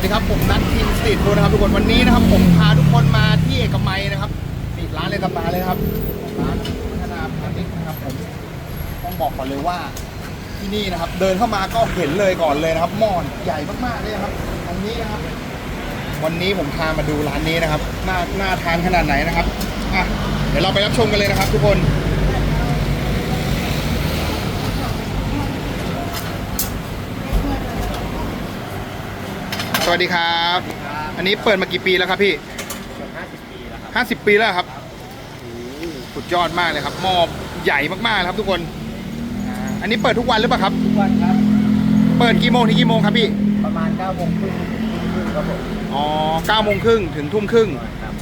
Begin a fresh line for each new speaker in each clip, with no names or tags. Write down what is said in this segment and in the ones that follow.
สดีครับผมนัทพินสติดด้วันนี้นะครับผมพาทุกคนมาที่เอกมัยนะครับนี่ร้านเลยตำนานเลยครับร้านพัฒนาพาณิชย์นะครับผมต้องบอกก่อนเลยว่าที่นี่นะครับ เดินเข้ามาก็เห็นเลยก่อนเลยนะครับหม้อใหญ่มากๆเลยครับอันนี้นะครับ วันนี้ผมพามาดูร้านนี้นะครับน่าน่าทานขนาดไหนนะครับอะเดี๋ยวเราไปรับชมกันเลยนะครับ ทุกคน ส วัสดีครับ อันนี้เปิดมากี่ปีแล้วครับพี่
เกือบ50ปีแล้วครับ
ห้าสิบปีแล้วครับโอ้โหสุดยอดมากเลยครับหม้อใหญ่มากๆเลยครับทุกคนอ่าอันนี้เปิดทุกวันหรือเปล่าครับ
ทุกวันครับ
เปิดกี่โมงถึงกี่โมงครับพี่
ประมาณ9โมงครึ่งครึ่งครับผม
อ๋อเก้าโมงครึ่งถึงทุ่มครึ่ง
ครับ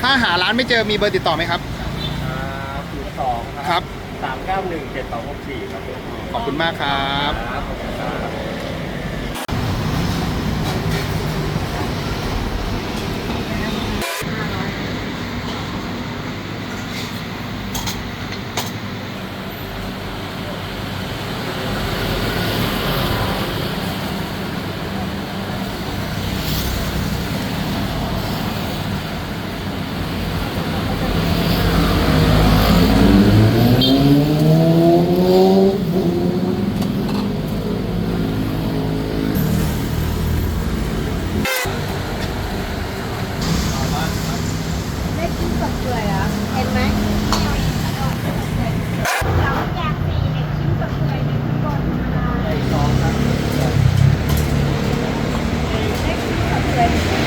ถ้าหาร้านไม่เจอมีเบอร์ติดต่อไหมครับ
อ่า02
ครับ
391 7264ครับผม
ขอบคุณมากครับ
ครับขอบคุณครับ Gracias.